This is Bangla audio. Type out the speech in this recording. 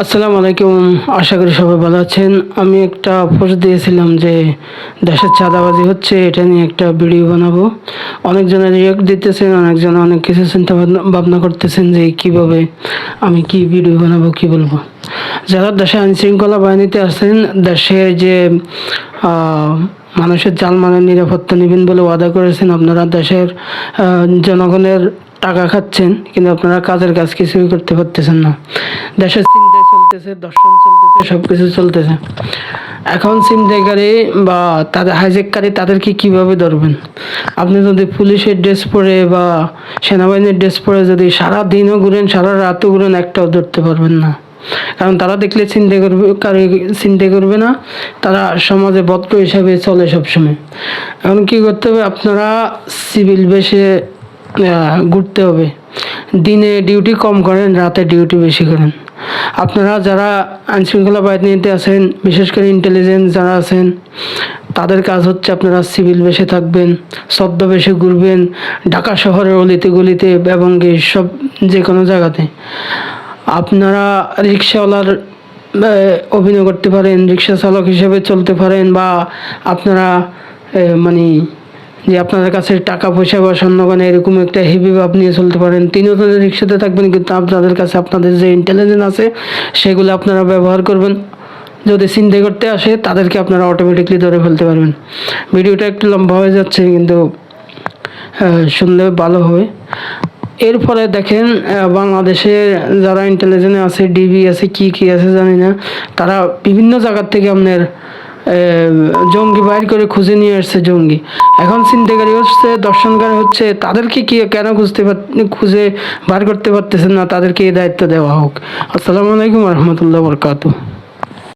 আসসালামু আলাইকুম। আশা করি সবাই ভালো আছেন। আমি একটা পোস্ট দিয়েছিলাম যে দেশের চাঁদাবাজি হচ্ছে, এটা নিয়ে একটা ভিডিও বানাবো। অনেকজনে রিয়েক্ট দিতেছেন, অনেকজন অনেক কিছু চিন্তা ভাবনা- ভাবনা করতেছেন যে কীভাবে আমি কি ভিডিও বানাবো, কি বলব। যারা দেশে আইন শৃঙ্খলা বাহিনীতে আছেন, দেশের যে মানুষের জানমালের নিরাপত্তা নেবেন বলে ওয়াদা করেছেন, আপনারা দেশের জনগণের টাকা খাচ্ছেন, কিন্তু আপনারা কাজের কাজ কিছুই করতে পারতেছেন না। দেশের চলতেছে, দর্শন চলতেছে সব কিছু চলতেছে। এখন ছিনতাইকারী বা তাদের হাইজেককারী তাদেরকে কীভাবে ধরবেন? আপনি যদি পুলিশের ড্রেস পরে বা সেনাবাহিনীর ড্রেস পরে যদি সারা দিনও ঘুরেন, সারা রাতও ঘুরেন, একটাও ধরতে পারবেন না। কারণ তারা দেখলে চিন্তা করবে কারি চিন্তা করবে না, তারা সমাজে ভদ্র হিসাবে চলে সবসময়। এখন কি করতে হবে? আপনারা সিভিল বেশে ঘুরতে হবে। দিনে ডিউটি কম করেন, রাতে ডিউটি বেশি করেন। আপনারা যারা আইনশৃঙ্খলা বাহিনীতে আছেন, বিশেষ করে ইন্টেলিজেন্স যারা আছেন, তাদের কাজ হচ্ছে আপনারা সিভিল বেশে থাকবেন শব্দ বেশে ঘুরবেন, ঢাকা শহরের অলিতে গলিতে এবং সব যে কোনো জায়গাতে। আপনারা রিক্সাওয়ালার অভিনয় করতে পারেন রিক্সা চালক হিসেবে চলতে পারেন, বা আপনারা মানে যে আপনাদের কাছে টাকা পয়সা বা স্বর্ণগণে এরকম একটা হেভি ভাব নিয়ে চলতে পারেন, তিনিও তাদের রিক্সাতে থাকবেন, কিন্তু আপনাদের কাছে আপনাদের যে ইন্টেলিজেন্স আছে, সেগুলো আপনারা ব্যবহার করবেন। যদি চিন্তা করতে আসে, তাদেরকে আপনারা অটোমেটিকলি ধরে ফেলতে পারবেন। ভিডিওটা একটু লম্বা হয়ে যাচ্ছে, কিন্তু শুনলে ভালো হবে। এরপরে দেখেন বাংলাদেশে যারা ইন্টেলিজেন্স আছে ডিবি আছে, কি কি আছে জানি না, তারা বিভিন্ন জায়গার থেকে আপনার জঙ্গি বাইর করে খুঁজে নিয়ে আসছে জঙ্গি। এখন চিন্তাকারী হচ্ছে, দর্শনকারী হচ্ছে, তাদেরকে কি, কেন খুঁজতে খুঁজে বার করতে পারতেছেন না? তাদেরকে এই দায়িত্ব দেওয়া হোক। আসসালামু আলাইকুম রহমতুল্লাহ বরকাতু